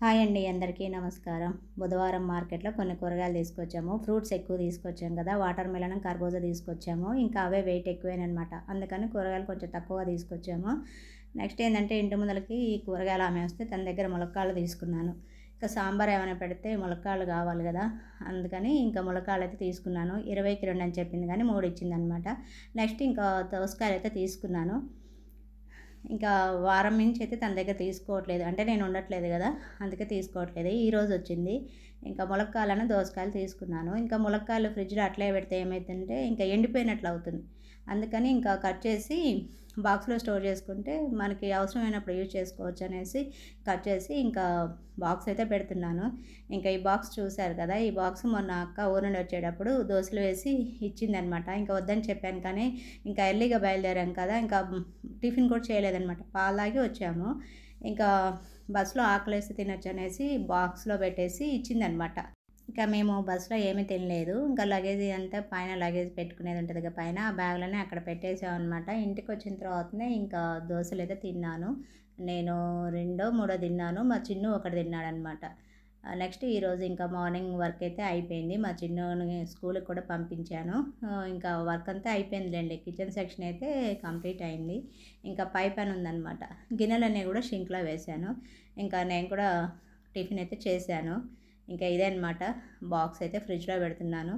Hi అండి అందరికీ నమస్కారం. బుధవారం మార్కెట్లో కొన్ని కూరగాయలు తీసుకొచ్చాము. ఫ్రూట్స్ ఎక్కువ తీసుకొచ్చాం కదా వాటర్ మెలన్ కర్బూజా తీసుకొచ్చాము. ఇంకా అవే వెయిట్ ఎక్కువేనమాట అందుకని కూరగాయలు కొంచెం తక్కువ తీసుకొచ్చాము. నెక్స్ట్ ఏంటంటే ఇంటి ముందలకి ఈ కూరగాయలు ఆమె వస్తే తన దగ్గర ములక్కాళ్ళు తీసుకున్నాను. ఇంకా సాంబార్ ఏమైనా పెడితే ములక్కాళ్ళు కావాలి కదా. అందుకని ఇంకా ములక్కాళ్ళు అయితే తీసుకున్నాను. ఇరవైకి రెండు అని చెప్పింది కానీ మూడు ఇచ్చిందనమాట నెక్స్ట్ ఇంకా దోసకాయలు అయితే తీసుకున్నాను. ఇంకా వారం నుంచి అయితే తన దగ్గర తీసుకోవట్లేదు. అంటే నేను ఉండట్లేదు కదా అందుకే తీసుకోవట్లేదు. ఈరోజు వచ్చింది. ఇంకా ములక్కాయలను దోసకాయలు తీసుకున్నాను. ఇంకా ములక్కాయలు ఫ్రిడ్జ్లో అట్లే పెడితే ఏమవుతుందంటే ఇంకా ఎండిపోయినట్లు అవుతుంది. అందుకని ఇంకా కట్ చేసి బాక్స్లో స్టోర్ చేసుకుంటే మనకి అవసరమైనప్పుడు యూజ్ చేసుకోవచ్చు అనేసి కట్ చేసి ఇంకా బాక్స్ అయితే పెడుతున్నాను. ఇంకా ఈ బాక్స్ చూశారు కదా ఈ బాక్స్ మొన్న అక్క ఊరు నుండి వచ్చేటప్పుడు దోశలు వేసి ఇచ్చిందనమాట. ఇంకా వద్దని చెప్పాను కానీ ఇంకా ఎర్లీగా బయలుదేరాం కదా ఇంకా టిఫిన్ కూడా చేయలేదనమాట. పాలాగి వచ్చాము. ఇంకా బస్సులో ఆకలేసి తినొచ్చు అనేసి బాక్స్లో పెట్టేసి ఇచ్చిందనమాట. ఇంకా మేము బస్సులో ఏమీ తినలేదు. ఇంకా లగేజ్ అంతా పైన లగేజ్ పెట్టుకునేది ఉంటుంది కదా పైన ఆ బ్యాగ్లోనే అక్కడ పెట్టేసాం అనమాట ఇంటికి వచ్చిన తర్వాతనే ఇంకా దోశలు అయితే తిన్నాను. నేను రెండో మూడో తిన్నాను. మా చిన్ను ఒకటి తిన్నాడు అనమాట నెక్స్ట్ ఈరోజు ఇంకా మార్నింగ్ వర్క్ అయితే అయిపోయింది. మా చిన్న స్కూల్కి కూడా పంపించాను. ఇంకా వర్క్ అంతా అయిపోయిందిలేండి. కిచెన్ సెక్షన్ అయితే కంప్లీట్ అయింది. ఇంకా పై పని ఉందన్నమాట. గిన్నెలన్నీ కూడా షింక్లో వేశాను ఇంకా నేను కూడా టిఫిన్ అయితే చేశాను. ఇంకా ఇదే అనమాట బాక్స్ అయితే ఫ్రిడ్జ్లో పెడుతున్నాను.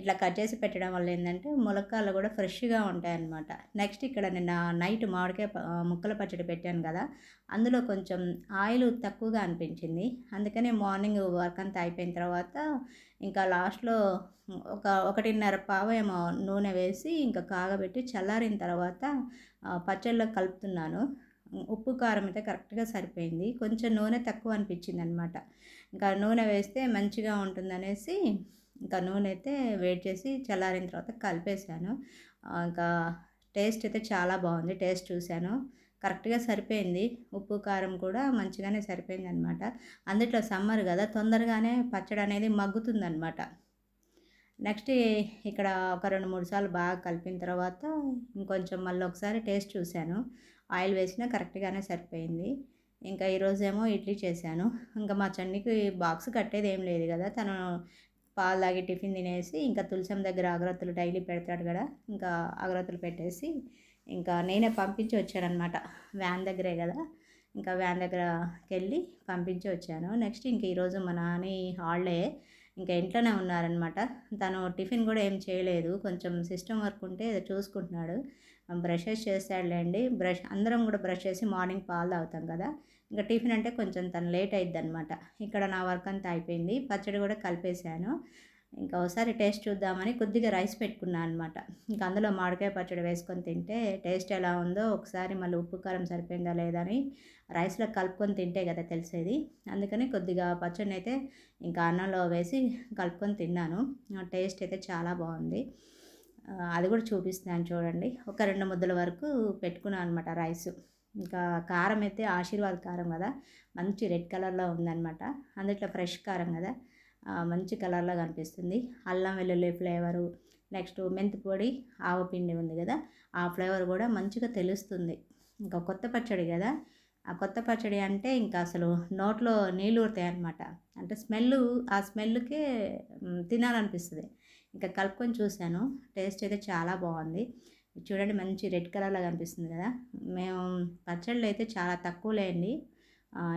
ఇట్లా కట్ చేసి పెట్టడం వల్ల ఏంటంటే ములక్కాలు కూడా ఫ్రెష్గా ఉంటాయన్నమాట నెక్స్ట్ ఇక్కడ నిన్న నైట్ మామిడికాయ ముక్కల పచ్చడి పెట్టాను కదా అందులో కొంచెం ఆయిల్ తక్కువగా అనిపించింది. అందుకనే మార్నింగ్ వర్క్ అంతా అయిపోయిన తర్వాత ఇంకా లాస్ట్లో ఒక ఒకటిన్నర పావ ఏమో నూనె వేసి ఇంకా కాగబెట్టి చల్లారిన తర్వాత పచ్చళ్ళలో కలుపుతున్నాను. ఉప్పు కారం అయితే కరెక్ట్గా సరిపోయింది. కొంచెం నూనె తక్కువ అనిపించింది అనమాట ఇంకా నూనె వేస్తే మంచిగా ఉంటుందనేసి ఇంకా నూనె అయితే వేడి చేసి చల్లారిన తర్వాత కలిపేశాను. ఇంకా టేస్ట్ అయితే చాలా బాగుంది. టేస్ట్ చూశాను. కరెక్ట్గా సరిపోయింది. ఉప్పు కారం కూడా మంచిగానే సరిపోయింది అనమాట అందుట్లో సమ్మర్ కదా తొందరగానే పచ్చడి అనేది మగ్గుతుందనమాట. నెక్స్ట్ ఇక్కడ ఒక రెండు మూడు సార్లు బాగా కలిపిన తర్వాత ఇంకొంచెం మళ్ళీ ఒకసారి టేస్ట్ చూశాను. ఆయిల్ వేసినా కరెక్ట్గానే సరిపోయింది. ఇంకా ఈరోజేమో ఇడ్లీ చేశాను. ఇంకా మా చన్నికి బాక్స్ కట్టేది ఏం లేదు కదా తను పాలు తాగి టిఫిన్ తినేసి ఇంకా తులసం దగ్గర అగరత్తులు డైలీ పెడతాడు కదా ఇంకా అగరత్తులు పెట్టేసి ఇంకా నేనే పంపించి వచ్చానమాట వ్యాన్ దగ్గరే కదా ఇంకా వ్యాన్ దగ్గరకి వెళ్ళి పంపించి వచ్చాను. నెక్స్ట్ ఇంక ఈరోజు మా నాని హాలిడే ఇంకా ఇంట్లోనే ఉన్నారనమాట తను టిఫిన్ కూడా ఏం చేయలేదు కొంచెం సిస్టమ్ వర్క్ ఉంటే చూసుకుంటున్నాడు. బ్రషెస్ చేస్తాడులేండి బ్రష్ అందరం కూడా బ్రష్ చేసి మార్నింగ్ పాలు తాగుతాం కదా. ఇంకా టిఫిన్ అంటే కొంచెం తను లేట్ అయింది అనమాట ఇక్కడ నా వర్క్ అంతా అయిపోయింది. పచ్చడి కూడా కలిపేశాను. ఇంకా ఒకసారి టేస్ట్ చూద్దామని కొద్దిగా రైస్ పెట్టుకున్నాను అనమాట ఇంకా అందులో మామిడికాయ పచ్చడి వేసుకొని తింటే టేస్ట్ ఎలా ఉందో ఒకసారి మళ్ళీ ఉప్పు కారం సరిపోయిందా లేదా అని రైస్లో కలుపుకొని తింటే కదా తెలిసేది. అందుకని కొద్దిగా పచ్చడిని అయితే ఇంకా అన్నంలో వేసి కలుపుకొని తిన్నాను. టేస్ట్ అయితే చాలా బాగుంది. అది కూడా చూపిస్తున్నాను చూడండి. ఒక రెండు ముద్దల వరకు పెట్టుకున్నాను అనమాట రైస్. ఇంకా కారం అయితే ఆశీర్వాద్ కారం కదా. మంచి రెడ్ కలర్లో ఉందన్నమాట. అందుట్లో ఫ్రెష్ కారం కదా. మంచి కలర్లో కనిపిస్తుంది. అల్లం వెల్లుల్లి ఫ్లేవరు నెక్స్ట్ మెంతి పొడి ఆవపిండి ఉంది కదా. ఆ ఫ్లేవర్ కూడా మంచిగా తెలుస్తుంది. ఇంకా కొత్త పచ్చడి కదా. ఆ కొత్త పచ్చడి అంటే ఇంకా అసలు నోట్లో నీళ్ళు ఊరుతాయి అనమాట అంటే స్మెల్ ఆ స్మెల్కే తినాలనిపిస్తుంది. ఇంకా కలుపుకొని చూశాను. టేస్ట్ అయితే చాలా బాగుంది. చూడండి మంచి రెడ్ కలర్లో కనిపిస్తుంది కదా. మేము పచ్చళ్ళు అయితే చాలా తక్కువ లేండి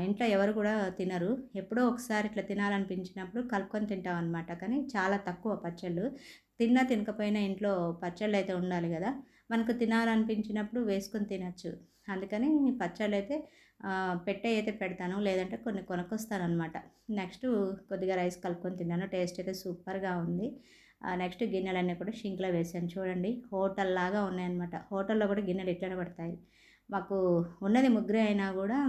ఇంట్లో ఎవరు కూడా తినరు. ఎప్పుడో ఒకసారి ఇట్లా తినాలనిపించినప్పుడు కలుపుకొని తింటాం అనమాట కానీ చాలా తక్కువ పచ్చళ్ళు. తిన్నా తినకపోయినా ఇంట్లో పచ్చళ్ళు అయితే ఉండాలి కదా. మనకు తినాలనిపించినప్పుడు వేసుకొని తినచ్చు. అందుకని పచ్చళ్ళు అయితే పెట్టే అయితే పెడతాను. లేదంటే కొన్ని కొనుక్కొస్తాను అనమాట నెక్స్ట్ కొద్దిగా రైస్ కలుపుకొని తిన్నాను. టేస్ట్ అయితే సూపర్గా ఉంది. నెక్స్ట్ గిన్నెలన్నీ కూడా షింక్లో వేసాను. చూడండి హోటల్ లాగా ఉన్నాయన్నమాట. హోటల్లో కూడా గిన్నెలు ఇట్లనే పడతాయి. మాకు ఉన్నది ముగ్గురే అయినా కూడా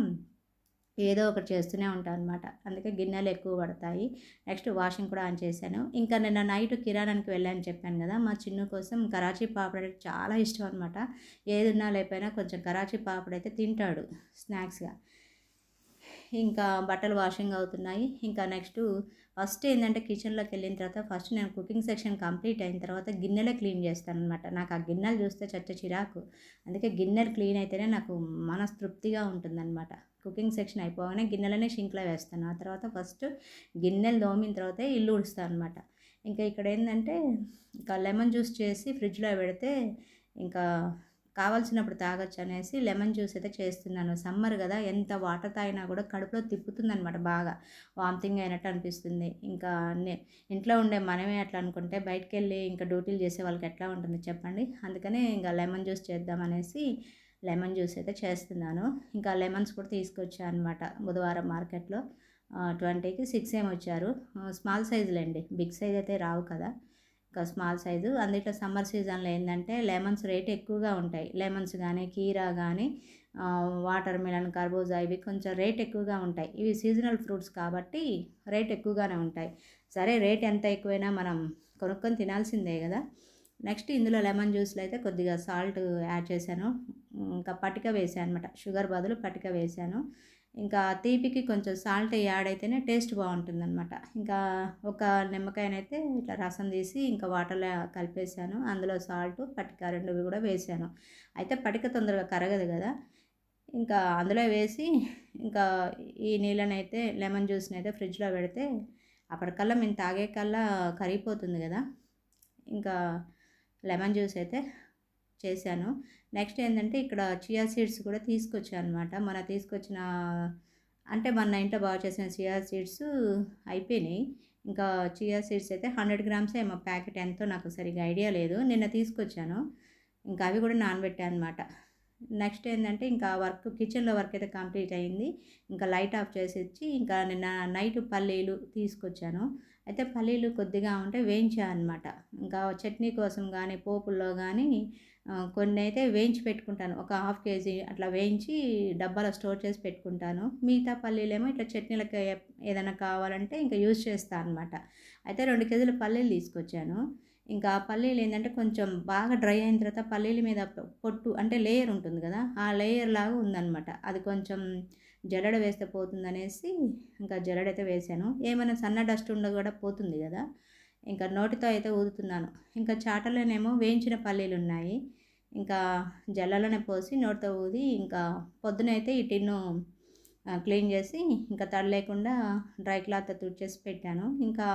ఏదో ఒకటి చేస్తూనే ఉంటాను అనమాట అందుకే గిన్నెలు ఎక్కువ పడతాయి. నెక్స్ట్ వాషింగ్ కూడా ఆన్ చేశాను. ఇంకా నిన్న నైట్ కిరాణానికి వెళ్ళాను చెప్పాను కదా మా చిన్న కోసం కరాచీ పాపడ్ అంటే చాలా ఇష్టం అనమాట ఏదున్నా లేకపోయినా కొంచెం కరాచీ పాపడ్ అయితే తింటాడు స్నాక్స్గా. ఇంకా బట్టలు వాషింగ్ అవుతున్నాయి. ఇంకా నెక్స్ట్ ఫస్ట్ ఏంటంటే కిచెన్లోకి వెళ్ళిన తర్వాత ఫస్ట్ నేను కుకింగ్ సెక్షన్ కంప్లీట్ అయిన తర్వాత గిన్నెలే క్లీన్ చేస్తాను అనమాట నాకు ఆ గిన్నెలు చూస్తే చచ్చ చిరాకు. అందుకే గిన్నెలు క్లీన్ అయితేనే నాకు మనస్తృప్తిగా ఉంటుందన్నమాట. కుకింగ్ సెక్షన్ అయిపోగానే గిన్నెలనే షింక్లో వేస్తాను. ఆ తర్వాత ఫస్ట్ గిన్నెలు దోమిన తర్వాత ఇల్లు ఉడుస్తాను అనమాట ఇంకా ఇక్కడ ఏంటంటే ఇంకా లెమన్ జ్యూస్ చేసి ఫ్రిడ్జ్లో పెడితే ఇంకా కావాల్సినప్పుడు తాగొచ్చు అనేసి లెమన్ జ్యూస్ అయితే చేస్తున్నాను. సమ్మర్ కదా ఎంత వాటర్ తాగినా కూడా కడుపులో తిప్పుతుందనమాట బాగా. వామిటింగ్ అయినట్టు అనిపిస్తుంది. ఇంకా నే- ఇంట్లో ఉండే మనమే అట్లా అనుకుంటే బయటకు వెళ్ళి ఇంకా డ్యూటీలు చేసే వాళ్ళకి ఎట్లా ఉంటుంది చెప్పండి. అందుకనే ఇంకా లెమన్ జ్యూస్ చేద్దామనేసి లెమన్ జ్యూస్ అయితే చేస్తున్నాను. ఇంకా లెమన్స్ కూడా తీసుకొచ్చాను అనమాట బుధవారం మార్కెట్లో. ట్వంటీకి సిక్స్ ఏమి వచ్చారు స్మాల్ సైజులేండి. బిగ్ సైజ్ అయితే రావు కదా. Small size. అందులో సమ్మర్ సీజన్లో ఏంటంటే లెమన్స్ రేట్ ఎక్కువగా ఉంటాయి. లెమన్స్ కానీ కీరా కానీ వాటర్ మిలన్ కర్బూజా ఇవి కొంచెం రేట్ ఎక్కువగా ఉంటాయి. ఇవి సీజనల్ ఫ్రూట్స్ కాబట్టి రేట్ ఎక్కువగానే ఉంటాయి. సరే రేట్ ఎంత ఎక్కువైనా మనం కొనుక్కొని తినాల్సిందే కదా. నెక్స్ట్ ఇందులో లెమన్ జ్యూస్లో అయితే కొద్దిగా సాల్ట్ యాడ్ చేశాను. ఇంకా పటిక వేసాను అనమాట షుగర్ బదులు పటిక వేసాను. ఇంకా తీపికి కొంచెం సాల్ట్ యాడ్ అయితేనే టేస్ట్ బాగుంటుందన్నమాట. ఇంకా ఒక నిమ్మకాయనైతే ఇట్లా రసం తీసి ఇంకా వాటర్లో కలిపేసాను. అందులో సాల్ట్ పటిక రెండువి కూడా వేసాను. అయితే పటిక తొందరగా కరగదు కదా. ఇంకా అందులో వేసి ఇంకా ఈ నీళ్ళనైతే లెమన్ జ్యూస్ని అయితే ఫ్రిడ్జ్లో పెడితే అప్పటికల్లా మేము తాగే కల్లా కరిగిపోతుంది కదా. ఇంకా లెమన్ జ్యూస్ అయితే చేశాను. నెక్స్ట్ ఏంటంటే ఇక్కడ చియా సీడ్స్ కూడా తీసుకొచ్చాను అనమాట మన తీసుకొచ్చిన అంటే మన ఇంట్లో బాగా చేసిన చియా సీడ్స్ అయిపోయినాయి. ఇంకా చియా సీడ్స్ అయితే హండ్రెడ్ గ్రామ్స్ ఏమో ప్యాకెట్ ఎంతో నాకు సరిగా ఐడియా లేదు. నిన్న తీసుకొచ్చాను. ఇంకా అవి కూడా నానబెట్టాను అనమాట నెక్స్ట్ ఏంటంటే ఇంకా వర్క్ కిచెన్లో వర్క్ అయితే కంప్లీట్ అయింది. ఇంకా లైట్ ఆఫ్ చేసి ఇచ్చి ఇంకా నిన్న నైట్ పల్లీలు తీసుకొచ్చాను. అయితే పల్లీలు కొద్దిగా ఉంటే వేయించాను అనమాట ఇంకా చట్నీ కోసం కానీ పోపుల్లో కానీ కొన్ని అయితే వేయించి పెట్టుకుంటాను. ఒక హాఫ్ కేజీ అట్లా వేయించి డబ్బాలో స్టోర్ చేసి పెట్టుకుంటాను. మిగతా పల్లీలేమో ఇట్లా చట్నీలకు ఏదైనా కావాలంటే ఇంకా యూజ్ చేస్తాను అనమాట అయితే రెండు కేజీల పల్లీలు తీసుకొచ్చాను. ఇంకా ఆ పల్లీలు ఏంటంటే కొంచెం బాగా డ్రై అయిన తర్వాత పల్లీల మీద పొట్టు అంటే లేయర్ ఉంటుంది కదా ఆ లేయర్ లాగా ఉందన్నమాట. అది కొంచెం జడడ వేస్తే పోతుందనేసి ఇంకా జడడైతే వేసాను. ఏమైనా సన్న డస్ట్ ఉండ కూడా పోతుంది కదా. ఇంకా నోటితో అయితే ఊదుతున్నాను. ఇంకా చాటలోనేమో వేయించిన పల్లీలు ఉన్నాయి ఇంకా జల్లలోనే పోసి నోటితో ఊది ఇంకా పొద్దునైతే ఈ టిన్ను క్లీన్ చేసి ఇంకా తడి లేకుండా డ్రై క్లాత్ తుడిచేసి పెట్టాను. ఇంకా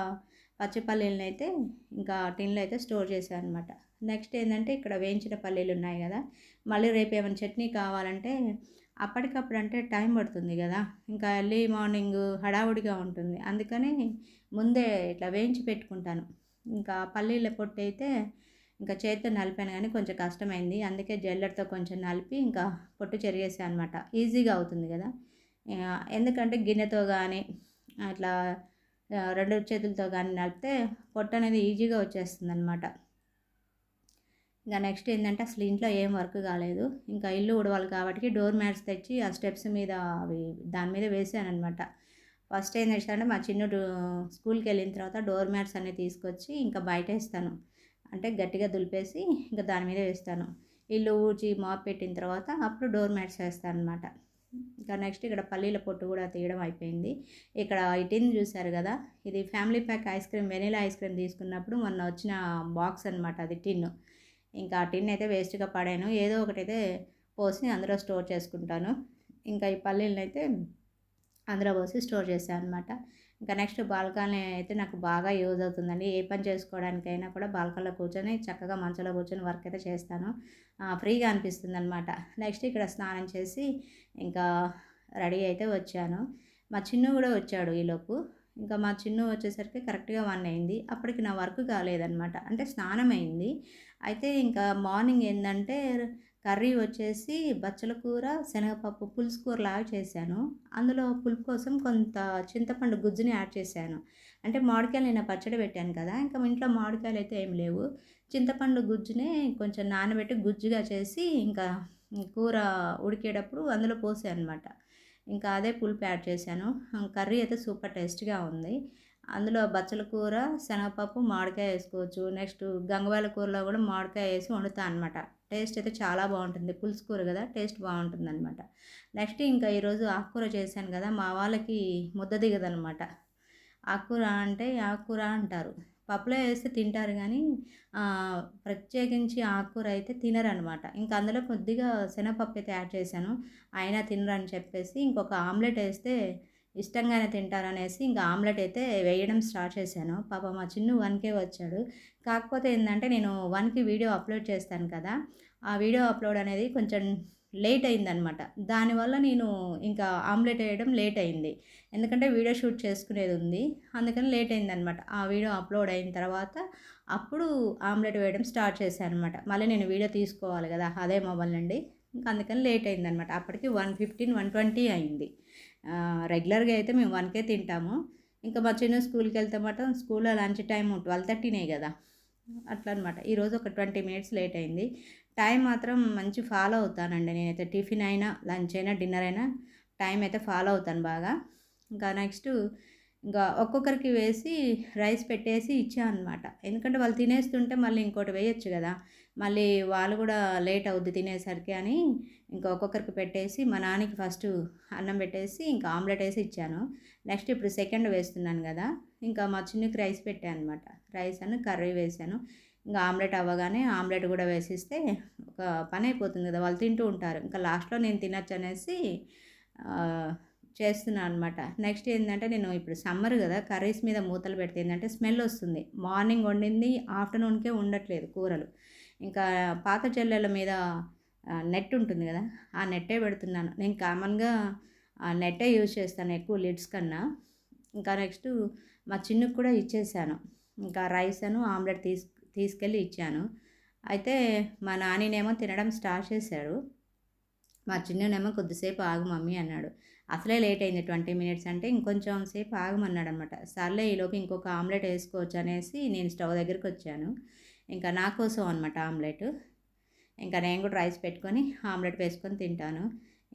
పచ్చి పల్లీలను అయితే ఇంకా టిన్లో అయితే స్టోర్ చేశాను అనమాట నెక్స్ట్ ఏంటంటే ఇక్కడ వేయించిన పల్లీలు ఉన్నాయి కదా మళ్ళీ రేపు ఏమైనా చట్నీ కావాలంటే అప్పటికప్పుడు అంటే టైం పడుతుంది కదా. ఇంకా ఎర్లీ మార్నింగ్ హడావుడిగా ఉంటుంది. అందుకని ముందే ఇట్లా వేయించి పెట్టుకుంటాను. ఇంకా పల్లీల పొట్టు అయితే ఇంకా చేతితో నలిపాను కానీ కొంచెం కష్టమైంది. అందుకే జల్లెడతో కొంచెం నలిపి ఇంకా పొట్టు చెరిగేసాను అనమాట ఈజీగా అవుతుంది కదా. ఎందుకంటే గిన్నెతో కానీ అట్లా రెండు చేతులతో కానీ నలిపితే పొట్టు అనేది ఈజీగా వచ్చేస్తుంది అనమాట ఇంకా నెక్స్ట్ ఏంటంటే అసలు ఇంట్లో ఏం వర్క్ కాలేదు. ఇంకా ఇల్లు ఉడవాలి కాబట్టి డోర్ మ్యాట్స్ తెచ్చి ఆ స్టెప్స్ మీద అవి దాని మీద వేసాను అనమాట ఫస్ట్ ఏం చేశానంటే మా చిన్న స్కూల్కి వెళ్ళిన తర్వాత డోర్ మ్యాట్స్ అన్నీ తీసుకొచ్చి ఇంకా బయట వేస్తాను. అంటే గట్టిగా దులిపేసి ఇంకా దాని మీద వేస్తాను. ఇల్లు ఊడ్చి మాప్ పెట్టిన తర్వాత అప్పుడు డోర్ మ్యాట్స్ వేస్తాను అనమాట ఇంకా నెక్స్ట్ ఇక్కడ పల్లీల పొట్టు కూడా తీయడం అయిపోయింది. ఇక్కడ ఈ టిన్ చూశారు కదా ఇది family pack ice cream vanilla ice cream తీసుకున్నప్పుడు మొన్న వచ్చిన బాక్స్ అనమాట అది టిన్ ఇంకా ఆ టిన్ అయితే వేస్ట్గా పడాను. ఏదో ఒకటైతే పోసి అందులో స్టోర్ చేసుకుంటాను. ఇంకా ఈ పల్లీలను అయితే అందులో పోసి స్టోర్ చేశాను అనమాట ఇంకా నెక్స్ట్ బాల్కనీ అయితే నాకు బాగా యూజ్ అవుతుందండి. ఏ పని చేసుకోవడానికైనా కూడా బాల్కనీలో కూర్చొని చక్కగా మంచంలో కూర్చొని వర్క్ అయితే చేస్తాను. ఫ్రీగా అనిపిస్తుంది అనమాట నెక్స్ట్ ఇక్కడ స్నానం చేసి ఇంకా రెడీ అయితే వచ్చాను. మా చిన్ను కూడా వచ్చాడు ఈలోపు. ఇంకా మా చిన్ను వచ్చేసరికి కరెక్ట్గా వన్ అయింది. అప్పటికి నా వర్క్ కాలేదన్నమాట. అంటే స్నానం అయింది. అయితే ఇంకా మార్నింగ్ ఏంటంటే కర్రీ వచ్చేసి బచ్చల కూర శనగపప్పు పులుసు కూర లాగా చేశాను. అందులో పులుపు కోసం కొంత చింతపండు గుజ్జుని యాడ్ చేశాను. అంటే మామిడికాయలు నేను పచ్చడి పెట్టాను కదా ఇంకా ఇంట్లో మామిడికాయలు అయితే ఏం లేవు. చింతపండు గుజ్జుని కొంచెం నానబెట్టి గుజ్జుగా చేసి ఇంకా కూర ఉడికేటప్పుడు అందులో పోసాను అనమాట ఇంకా అదే పులుపు యాడ్ చేశాను. కర్రీ అయితే సూపర్ టేస్ట్గా ఉంది. అందులో బచ్చల కూర శనగపప్పు మామిడికాయ వేసుకోవచ్చు. నెక్స్ట్ గంగవాల కూరలో కూడా మామిడికాయ వేసి వండుతా అనమాట టేస్ట్ అయితే చాలా బాగుంటుంది. పులుసు కూర కదా టేస్ట్ బాగుంటుంది అనమాట నెక్స్ట్ ఇంకా ఈరోజు ఆకుకూర చేశాను కదా మా వాళ్ళకి ముద్ద దిగదనమాట ఆకుకూర అంటే ఆకుకూర అంటారు. పప్పులో వేస్తే తింటారు కానీ ప్రత్యేకించి ఆకుకూర అయితే తినరనమాట ఇంకా అందులో కొద్దిగా శనగపప్పు అయితే యాడ్ చేశాను. అయినా తినరని చెప్పేసి ఇంకొక ఆమ్లెట్ వేస్తే ఇష్టంగానే తింటారనేసి ఇంకా ఆమ్లెట్ అయితే వేయడం స్టార్ట్ చేశాను. పాప మా చిన్ను వన్కే వచ్చాడు. కాకపోతే ఏంటంటే నేను వన్కి వీడియో అప్లోడ్ చేస్తాను కదా ఆ వీడియో అప్లోడ్ అనేది కొంచెం లేట్ అయిందనమాట. దానివల్ల నేను ఇంకా ఆమ్లెట్ వేయడం లేట్ అయింది. ఎందుకంటే వీడియో షూట్ చేసుకునేది ఉంది. అందుకని లేట్ అయిందనమాట. ఆ వీడియో అప్లోడ్ అయిన తర్వాత అప్పుడు ఆమ్లెట్ వేయడం స్టార్ట్ చేశాను అనమాట మళ్ళీ నేను వీడియో తీసుకోవాలి కదా అదే మొబైల్ నుండి. ఇంకా అందుకని లేట్ అయిందనమాట. అప్పటికి వన్ ఫిఫ్టీన్ వన్ ట్వంటీ అయింది. రెగ్యులర్గా అయితే మేము వన్కే తింటాము. ఇంకా మా చిన్న స్కూల్కి వెళ్తే మాత్రం స్కూల్లో లంచ్ టైం ట్వెల్వ్ థర్టీనే కదా. అట్లా అనమాట ఈరోజు ఒక ట్వంటీ మినిట్స్ లేట్ అయింది. టైం మాత్రం మంచి ఫాలో అవుతానండి నేనైతే. టిఫిన్ అయినా లంచ్ అయినా డిన్నర్ అయినా టైం అయితే ఫాలో అవుతాను బాగా. ఇంకా నెక్స్ట్ ఇంకా ఒక్కొక్కరికి వేసి రైస్ పెట్టేసి ఇచ్చాను అనమాట ఎందుకంటే వాళ్ళు తినేస్తుంటే మళ్ళీ ఇంకోటి వేయచ్చు కదా. మళ్ళీ వాళ్ళు కూడా లేట్ అవుద్ది తినేసరికి అని ఇంకా ఒక్కొక్కరికి పెట్టేసి మా నాన్నకి ఫస్ట్ అన్నం పెట్టేసి ఇంకా ఆమ్లెట్ వేసి ఇచ్చాను. నెక్స్ట్ ఇప్పుడు సెకండ్ వేస్తున్నాను కదా. ఇంకా మా చిన్నకి రైస్ పెట్టాను అనమాట రైస్ అని కర్రీ వేసాను. ఇంకా ఆమ్లెట్ అవ్వగానే ఆమ్లెట్ కూడా వేసిస్తే ఒక పని అయిపోతుంది కదా. వాళ్ళు తింటూ ఉంటారు. ఇంకా లాస్ట్లో నేను తినచ్చు అనేసి చేస్తున్నాను అనమాట నెక్స్ట్ ఏంటంటే నేను ఇప్పుడు సమ్మర్ కదా కర్రీస్ మీద మూతలు పెడితే ఏంటంటే స్మెల్ వస్తుంది. మార్నింగ్ వండింది ఆఫ్టర్నూన్కే ఉండట్లేదు కూరలు. ఇంకా పాత చెల్లెల మీద నెట్ ఉంటుంది కదా ఆ నెట్టే పెడుతున్నాను. నేను కామన్గా నెట్టే యూజ్ చేస్తాను ఎక్కువ లిడ్స్ కన్నా. ఇంకా నెక్స్ట్ మా చిన్నకు కూడా ఇచ్చేసాను. ఇంకా రైస్ అను ఆమ్లెట్ తీసు తీసుకెళ్ళి ఇచ్చాను. అయితే మా నానినేమో తినడం స్టార్ట్ చేశాడు. మా చిన్ననేమో కొద్దిసేపు ఆగు మమ్మీ అన్నాడు. అసలే లేట్ అయింది ట్వంటీ మినిట్స్ అంటే ఇంకొంచెం సేపు ఆగమన్నాడు అనమాట సర్లే ఈలోపు ఇంకొక ఆమ్లెట్ వేసుకోవచ్చు అనేసి నేను స్టవ్ దగ్గరికి వచ్చాను. ఇంకా నా కోసం అనమాట ఆమ్లెట్. ఇంకా నేను కూడా రైస్ పెట్టుకొని ఆమ్లెట్ వేసుకొని తింటాను.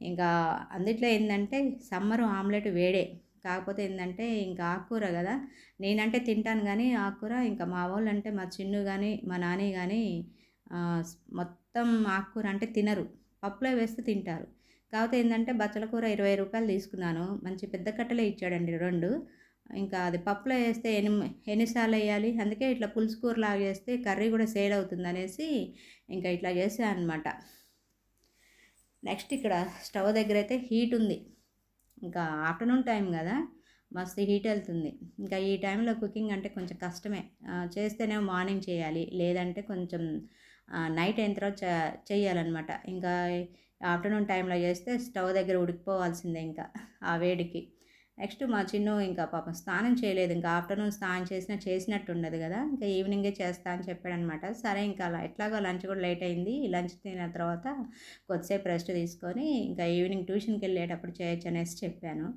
ఇంకా అందుట్లో ఏంటంటే సమ్మర్ ఆమ్లెట్ వేడే. కాకపోతే ఏంటంటే ఇంకా ఆకుకూర కదా. నేనంటే తింటాను కానీ ఆకుకూర ఇంకా మా వాళ్ళు అంటే మా చిన్ను కానీ మా నాని కానీ మొత్తం ఆకుకూర అంటే తినరు. పప్పులో వేస్తే తింటారు. కాకపోతే ఏంటంటే బచ్చల కూర ఇరవై రూపాయలు తీసుకున్నాను. మంచి పెద్ద కట్టలే ఇచ్చాడండి రెండు. ఇంకా అది పప్పులో వేస్తే ఎన్ని ఎన్నిసార్లు వేయాలి? అందుకే ఇట్లా పులుసు కూరలాగా చేస్తే కర్రీ కూడా సేల్ అవుతుంది అనేసి ఇంకా ఇట్లా చేసాను అనమాట నెక్స్ట్ ఇక్కడ స్టవ్ దగ్గర అయితే హీట్ ఉంది. ఇంకా ఆఫ్టర్నూన్ టైం కదా మస్తు హీట్ వెళ్తుంది. ఇంకా ఈ టైంలో కుకింగ్ అంటే కొంచెం కష్టమే. చేస్తేనే మార్నింగ్ చేయాలి. లేదంటే కొంచెం నైట్ అయిన తర్వాత చేయాలన్నమాట ఇంకా ఆఫ్టర్నూన్ టైంలో చేస్తే స్టవ్ దగ్గర ఉడికిపోవాల్సిందే ఇంకా ఆ వేడికి. నెక్స్ట్ మా చిన్ను ఇంకా పాపం స్నానం చేయలేదు. ఇంకా ఆఫ్టర్నూన్ స్నానం చేసినా చేసినట్టు ఉండదు కదా. ఇంకా ఈవినింగే చేస్తా అని చెప్పాడనమాట. సరే ఇంకా అలా ఎట్లాగో లంచ్ కూడా లేట్ అయింది. లంచ్ తిన్న తర్వాత కొద్దిసేపు రెస్ట్ తీసుకొని ఇంకా ఈవినింగ్ ట్యూషన్కి వెళ్ళేటప్పుడు చేయొచ్చు అనేసి చెప్పాను.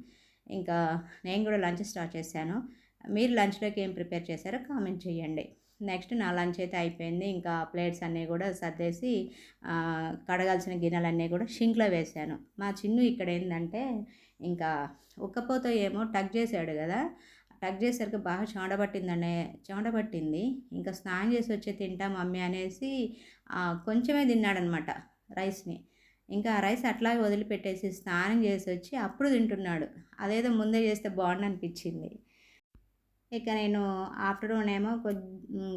ఇంకా నేను కూడా లంచ్ స్టార్ట్ చేశాను. మీరు లంచ్లోకి ఏం ప్రిపేర్ చేశారో కామెంట్ చేయండి. నెక్స్ట్ నా లంచ్ అయితే అయిపోయింది. ఇంకా ప్లేట్స్ అన్నీ కూడా సర్దేసి కడగాల్సిన గిన్నెలన్నీ కూడా షింక్లో వేశాను మా చిన్ను ఇక్కడ ఏంటంటే ఇంకా ఉక్కపోత ఏమో టక్ చేశాడు కదా. టక్ చేసరికి బాగా చెమట పట్టిందనే చెమట పట్టింది ఇంకా స్నానం చేసి వచ్చి తింటా మమ్మీ అనేసి కొంచెమే తిన్నాడనమాట రైస్ని. ఇంకా ఆ రైస్ అట్లాగే వదిలిపెట్టేసి స్నానం చేసి వచ్చి అప్పుడు తింటున్నాడు. అదేదో ముందే చేస్తే బాగుండు అనిపించింది ఇక నేను ఆఫ్టర్నూన్ ఏమో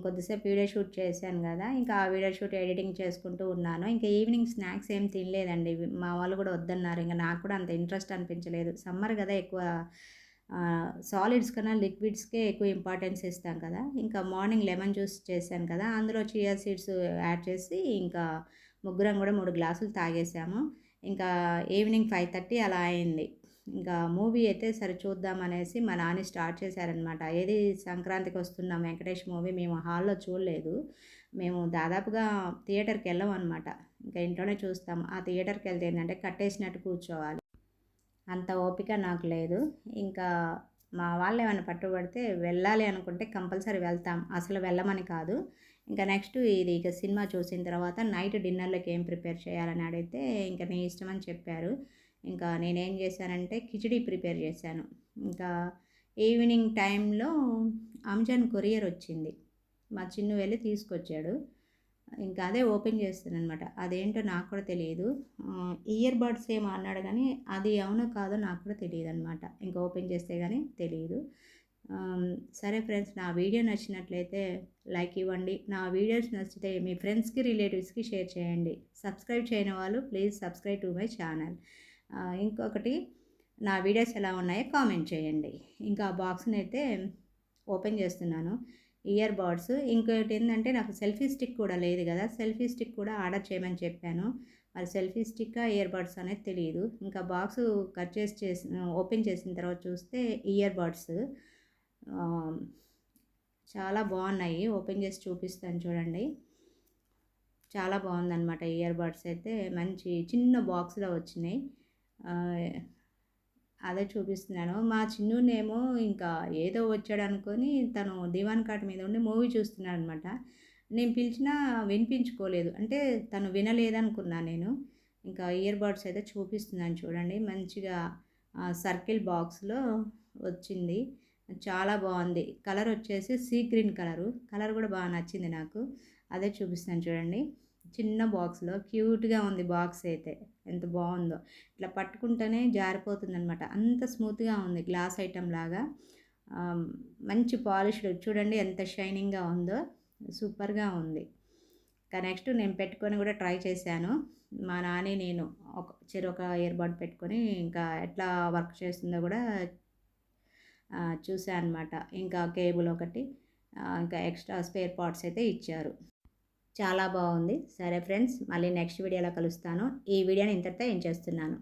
కొద్దిసేపు వీడియో షూట్ చేశాను కదా ఇంకా ఆ వీడియో షూట్ ఎడిటింగ్ చేసుకుంటూ ఉన్నాను. ఇంకా ఈవినింగ్ స్నాక్స్ ఏం తినలేదండి. మా వాళ్ళు కూడా వద్దన్నారు. ఇంకా నాకు కూడా అంత ఇంట్రెస్ట్ అనిపించలేదు. సమ్మర్ కదా ఎక్కువ సాలిడ్స్ కన్నా లిక్విడ్స్కే ఎక్కువ ఇంపార్టెన్స్ ఇస్తాం కదా. ఇంకా మార్నింగ్ లెమన్ జ్యూస్ చేశాను కదా. అందులో చియా సీడ్స్ యాడ్ చేసి ఇంకా ముగ్గురం కూడా మూడు గ్లాసులు తాగేసాము. ఇంకా ఈవినింగ్ ఫైవ్ థర్టీ అలా అయింది. ఇంకా మూవీ అయితే సరే చూద్దాం అనేసి మా నాని స్టార్ట్ చేశారనమాట. ఏది సంక్రాంతికి వస్తున్నాం వెంకటేష్ మూవీ మేము హాల్లో చూడలేదు. మేము దాదాపుగా థియేటర్కి వెళ్ళాం అనమాట ఇంకా ఇంట్లోనే చూస్తాం. ఆ థియేటర్కి వెళ్తే ఏంటంటే కట్టేసినట్టు కూర్చోవాలి. అంత ఓపిక నాకు లేదు. ఇంకా మా వాళ్ళు ఏమైనా పట్టుబడితే వెళ్ళాలి అనుకుంటే కంపల్సరీ వెళ్తాం. అసలు వెళ్ళమని కాదు. ఇంకా నెక్స్ట్ ఇది ఇక సినిమా చూసిన తర్వాత నైట్ డిన్నర్లోకి ఏం ప్రిపేర్ చేయాలని అడిగితే ఇంకా నీ ఇష్టం అని చెప్పారు. ఇంకా నేనేం చేశానంటే కిచిడి ప్రిపేర్ చేశాను. ఇంకా ఈవినింగ్ టైంలో అమెజాన్ కొరియర్ వచ్చింది. మా చిన్ను వెళ్ళి తీసుకొచ్చాడు. ఇంకా అదే ఓపెన్ చేస్తాను అనమాట అదేంటో నాకు కూడా తెలియదు. ఇయర్ బడ్స్ ఏమో అన్నాడు కానీ అది అవునో కాదో నాకు కూడా తెలియదు అనమాట ఇంకా ఓపెన్ చేస్తే కానీ తెలియదు. సరే ఫ్రెండ్స్ నా వీడియో నచ్చినట్లయితే లైక్ ఇవ్వండి. నా వీడియోస్ నచ్చితే మీ ఫ్రెండ్స్కి రిలేటివ్స్కి షేర్ చేయండి. సబ్స్క్రైబ్ చేయని వాళ్ళు please subscribe to my channel. ఇంకొకటి నా వీడియోస్ ఎలా ఉన్నాయో కామెంట్ చేయండి. ఇంకా ఆ బాక్స్ని అయితే ఓపెన్ చేస్తున్నాను. ఇయర్ బడ్స్ ఇంకోటి ఏంటంటే నాకు సెల్ఫీ స్టిక్ కూడా లేదు కదా. సెల్ఫీ స్టిక్ కూడా ఆర్డర్ చేయమని చెప్పాను. మరి సెల్ఫీ స్టిక్ ఇయర్ బడ్స్ అనేది తెలియదు ఇంకా బాక్స్ కట్ చేసి చేసి ఓపెన్ చేసిన తర్వాత చూస్తే ఇయర్ బడ్స్ చాలా బాగున్నాయి. ఓపెన్ చేసి చూపిస్తాను చూడండి. చాలా బాగుందన్నమాట ఇయర్ బడ్స్ అయితే. మంచి చిన్న బాక్స్లో వచ్చినాయి. అదే చూపిస్తున్నాను. మా చిన్నునేమో ఇంకా ఏదో వచ్చాడు అనుకొని తను దివాన్ కాట్ మీద ఉండి మూవీ చూస్తున్నాడు అనమాట నేను పిలిచినా వినిపించుకోలేదు. అంటే తను వినలేదనుకున్నా నేను. ఇంకా ఇయర్ బడ్స్ అయితే చూపిస్తున్నాను చూడండి. మంచిగా సర్కిల్ బాక్స్లో వచ్చింది. చాలా బాగుంది. కలర్ వచ్చేసి సీ గ్రీన్ కలరు. కలర్ కూడా బాగా నచ్చింది నాకు. అదే చూపిస్తాను చూడండి. చిన్న బాక్స్లో క్యూట్గా ఉంది బాక్స్ అయితే. ఎంత బాగుందో. ఇట్లా పట్టుకుంటేనే జారిపోతుంది అనమాట అంత స్మూత్గా ఉంది గ్లాస్ ఐటెం లాగా. మంచి పాలిష్డ్. చూడండి ఎంత షైనింగ్గా ఉందో. సూపర్గా ఉంది. నెక్స్ట్ నేను పెట్టుకొని కూడా ట్రై చేశాను. మా నాని నేను ఒక చెరొక ఒక బడ్ పెట్టుకొని ఇంకా ఎట్లా వర్క్ చేస్తుందో కూడా చూసాను అనమాట ఇంకా కేబుల్ ఒకటి ఇంకా ఎక్స్ట్రా స్పేర్ పార్ట్స్ అయితే ఇచ్చారు. చాలా బాగుంది. సరే ఫ్రెండ్స్ మళ్ళీ నెక్స్ట్ వీడియోలో కలుస్తాను. ఈ వీడియోని ఇంతటితో ఏం చేస్తున్నాను.